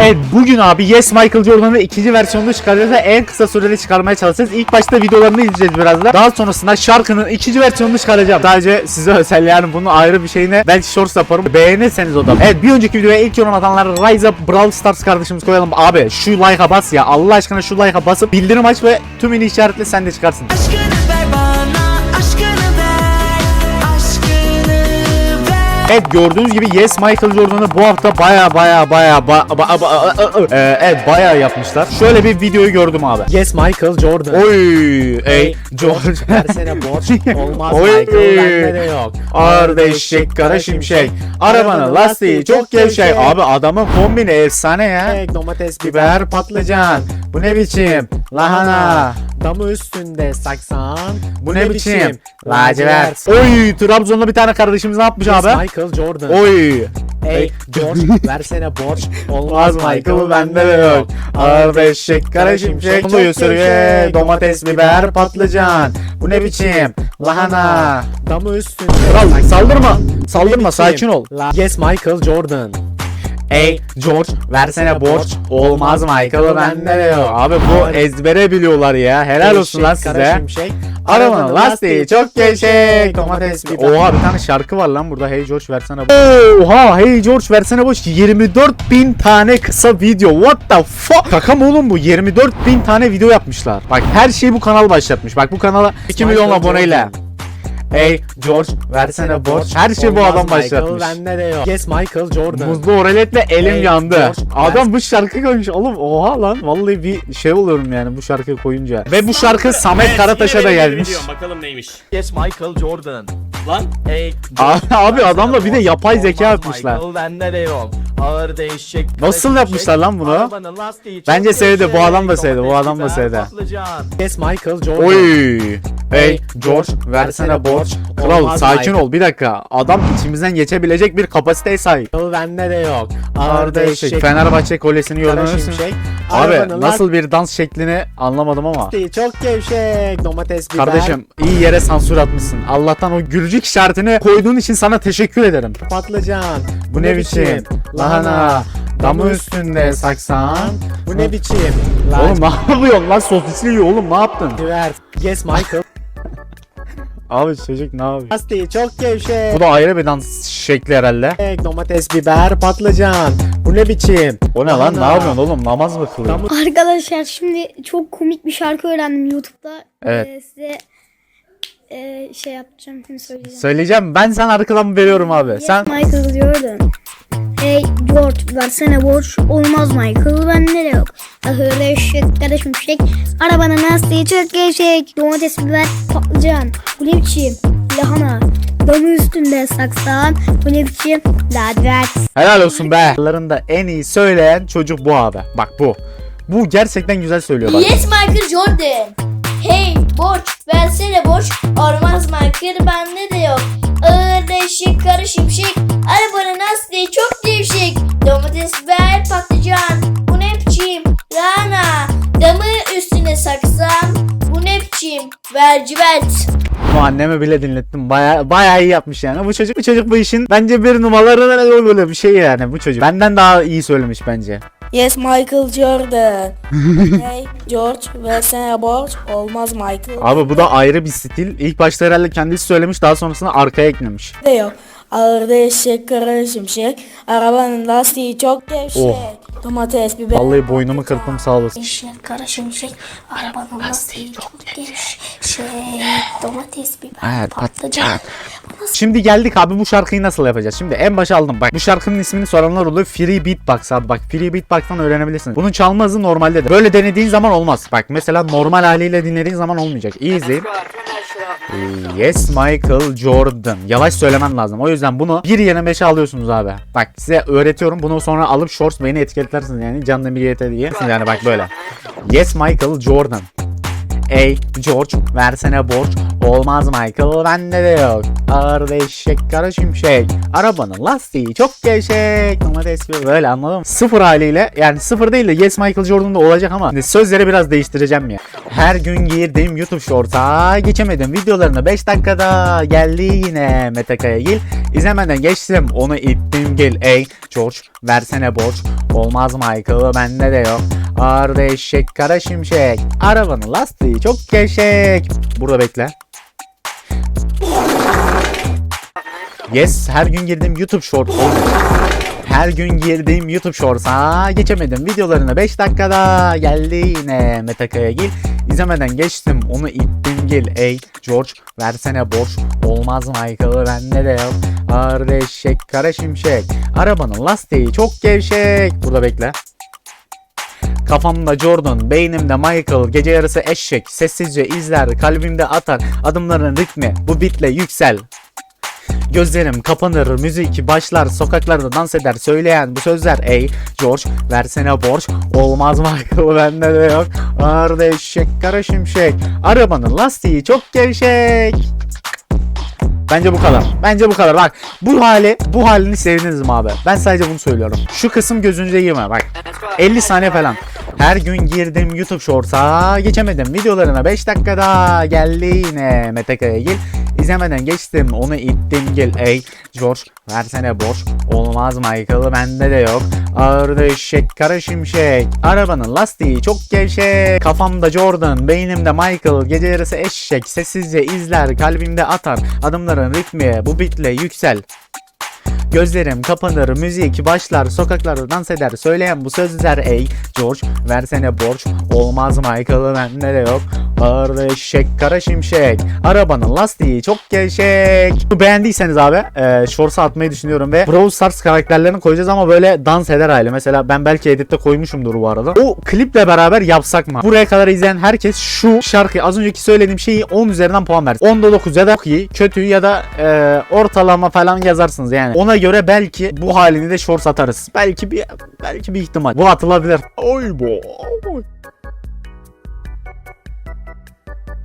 Evet bugün abi Yes Michael Jordan'ın ikinci versiyonunu çıkaracağız ve en kısa sürede çıkarmaya çalışacağız. İlk başta videolarını izleyeceğiz birazdan. Daha sonrasında şarkının ikinci versiyonunu çıkaracağım. Sadece size özel yani bunun ayrı bir şeyine belki shorts yaparım. Beğenirseniz o da. Evet bir önceki videoya ilk yorum atanlar Rise Up Brawl Stars kardeşimiz koyalım. Abi şu like'a bas ya. Allah aşkına şu like'a basıp bildirim aç ve tümünü işaretle sen de çıkarsın. Aşkını Evet gördüğünüz gibi Yes Michael Jordan'ı bu hafta baya baya baya ba, ba, ba- ba- Ee, evet baya yapmışlar. Şöyle bir videoyu gördüm abi. Yes Michael Jordan. Oy, ey George. Versene borç. Olmaz Oy. Michael bende de yok. Ağır eşek kara şimşek. Arabanın lastiği çok gevşek. Abi adamın kombini efsane ya. Domates, Biber patlıcan. Bu ne biçim? Lahana. Damı üstünde saksan. Bu ne biçim? Lacivert. Oy Trabzon'da bir tane kardeşimiz ne yapmış abi? Michael Jordan. Oy. Ey George versene borç. Olmaz Michael bende de yok. Ağır eşek kara şimşek. Sürüye. Domates biber patlıcan. Bu ne biçim? Lahana. Damı üstünde. Kral saldırma. Ne Saldırma biçim? sakin ol. Yes Michael Jordan. Ey George versene borç olmaz Michael bende de yok. Abi bu ezbere biliyorlar ya. Helal olsun lan size. Arabanın lastiği çok gevşek. Domates biber. Oha bir tane şarkı var lan burada. Hey George versene borç. Oha Hey George versene borç. 24 bin tane kısa video. What the fuck? Şaka mı oğlum bu? 24 bin tane video yapmışlar. Bak her şeyi bu kanal başlatmış. Bak bu kanala 2 milyon aboneyle. Hey George versene borç. Her şeyi bu adam Michael başlatmış. bende de yok. Yes Michael Jordan. Muzlu oraletle elim Hey, yandı. George, Adam bu şarkı koymuş. Oğlum oha lan. Vallahi bir şey oluyorum yani bu şarkıyı koyunca. Ve bu şarkı Samet Evet, Karataş'a da gelmiş. Bakalım neymiş. Yes Michael Jordan. Lan Hey, Abi, abi adamla bir de yapay zeka yapmışlar. Michael bende de yok. Ağır değişecek. Nasıl yapmışlar lan bunu? Bence sevdi, bu adam da sevdi, bu adam da sevdi. Yes Michael Jordan. Oy. Hey George versene borç. Kral sakin ol bir dakika. Adam içimizden geçebilecek bir kapasiteye sahip. Bende de yok. Arda eşek. Fenerbahçe kolesini şimşek. Abi Arabanın nasıl bir dans şeklini anlamadım ama. çok gevşek. Domates, biber. Kardeşim iyi yere sansür atmışsın. Allah'tan o gülücük işaretini koyduğun için sana teşekkür ederim. Patlıcan. Bu ne biçim? Lahana. Damı üstünde saksan. Bu ne biçim? Oğlum ne yapıyorsun lan sosisli yiyor oğlum ne yaptın? Biber. Yes Michael. Abi çocuk ne yapıyor? Lastiği çok gevşek. Bu da ayrı bir dans şekli herhalde. Domates, biber, patlıcan. Bu ne biçim? O ne lan ne Lahana. yapıyorsun oğlum namaz mı kılıyorsun? Arkadaşlar şimdi çok komik bir şarkı öğrendim YouTube'da. Evet. Ee, size e, şey yapacağım şimdi söyleyeceğim. Söyleyeceğim ben sana arkadan veriyorum abi. Yes, Sen Michael Jordan. Hey George versene borç olmaz Michael bende de yok. Ahırda eşek kardeşim şimşek Arabanın lastiği çok gevşek Domates biber patlıcan Bu ne biçim lahana Damı üstünde saksan Bu ne biçim lacivert helal olsun be. Yıllarında en iyi söyleyen çocuk bu abi. Bak bu. Bu gerçekten güzel söylüyor bak. Yes Michael Jordan. Hey borç versene borç. Olmaz Michael bende de yok. Ağır değişik kara şimşek. Arabanın lastiği çok gevşek. Domates biber patlıcan. Bu ne biçim? Lahana. Damı üstüne saksam. Bu ne biçim? Vercivert. Bu anneme bile dinlettim. Baya baya iyi yapmış yani. Bu çocuk bu çocuk bu işin bence bir numaraları böyle bir şey yani bu çocuk. Benden daha iyi söylemiş bence. Yes Michael Jordan. hey George versene borç. Olmaz Michael. Abi bu da ayrı bir stil. İlk başta herhalde kendisi söylemiş daha sonrasında arkaya eklemiş. De yok. Ağırda eşek kara şimşek. Arabanın lastiği çok gevşek. Oh. Domates biber. Vallahi boynumu kırpım sağ olasın. Eşek kara şimşek. Arabanın lastiği çok gevşek. Şey, domates biber Evet, Şimdi geldik abi bu şarkıyı nasıl yapacağız? Şimdi en başa aldım bak. Bu şarkının ismini soranlar oluyor. Free Beatbox abi bak. Free Beatbox'tan öğrenebilirsiniz. Bunun çalma hızı normalde de. Böyle denediğin zaman olmaz. Bak mesela normal haliyle dinlediğin zaman olmayacak. İyi izleyin. Yes Michael Jordan. Yavaş söylemen lazım. O yüzden bunu bir yerine 5'e alıyorsunuz abi. Bak size öğretiyorum. Bunu sonra alıp shorts beni etiketlersiniz yani. Can Demir YT diye. Yani bak böyle. Yes Michael Jordan. Ey George versene borç. Olmaz Michael bende de yok. Ağır eşek kara şimşek. Arabanın lastiği çok gevşek. Domates böyle anladın mı? Sıfır haliyle yani sıfır değil de Yes Michael Jordan'da olacak ama sözleri biraz değiştireceğim ya. Her gün girdim YouTube Shorts'a Geçemedim videolarını 5 dakikada. Geldi yine Mete Kayagil. İzlemeden geçtim onu ittim gel. Ey George versene borç. Olmaz Michael bende de yok Ağırda eşek kara şimşek Arabanın lastiği çok gevşek Burada bekle Yes her gün girdiğim YouTube short her gün girdiğim YouTube Shorts'a geçemedim. Videolarına 5 dakikada geldi yine Metakaya gel. İzlemeden geçtim onu ittim gel. Ey George versene borç. Olmaz Michael bende de yok. Ağır eşek kara şimşek. Arabanın lastiği çok gevşek. Burada bekle. Kafamda Jordan, beynimde Michael, gece yarısı eşek, sessizce izler, kalbimde atar, adımların ritmi, bu bitle yüksel. Gözlerim kapanır, müzik başlar, sokaklarda dans eder, söyleyen bu sözler ey George versene borç, olmaz Michael bende de yok, ağır eşek kara şimşek, arabanın lastiği çok gevşek. Bence bu kadar. Bence bu kadar. Bak bu hali, bu halini sevdiniz mi abi? Ben sadece bunu söylüyorum. Şu kısım gözünüze girme bak. 50 saniye falan. Her gün girdim YouTube Shorts'a geçemedim. Videolarına 5 dakikada geldi yine Meteka'ya gel. İzlemeden geçtim onu ittim gel. Ey George versene borç. Olmaz Michael bende de yok. Ağırda eşek kara şimşek. Arabanın lastiği çok gevşek. Kafamda Jordan, beynimde Michael. Gece yarısı eşek. Sessizce izler, kalbimde atar. Adımların ritmi bu bitle yüksel. Gözlerim kapanır, müzik başlar, sokaklarda dans eder. Söyleyen bu sözler ey George versene borç. Olmaz Michael bende de yok. Ağır eşek kara şimşek. Arabanın lastiği çok gevşek. Beğendiyseniz abi e, shorts'a atmayı düşünüyorum ve Brawl Stars karakterlerini koyacağız ama böyle dans eder hali. Mesela ben belki editte koymuşumdur bu arada. O kliple beraber yapsak mı? Buraya kadar izleyen herkes şu şarkıyı az önceki söylediğim şeyi 10 üzerinden puan versin. 10'da 9 ya da iyi, kötü ya da e, ortalama falan yazarsınız yani. Ona göre belki bu halini de shorts atarız. Belki bir belki bir ihtimal. Bu atılabilir. Oy bu.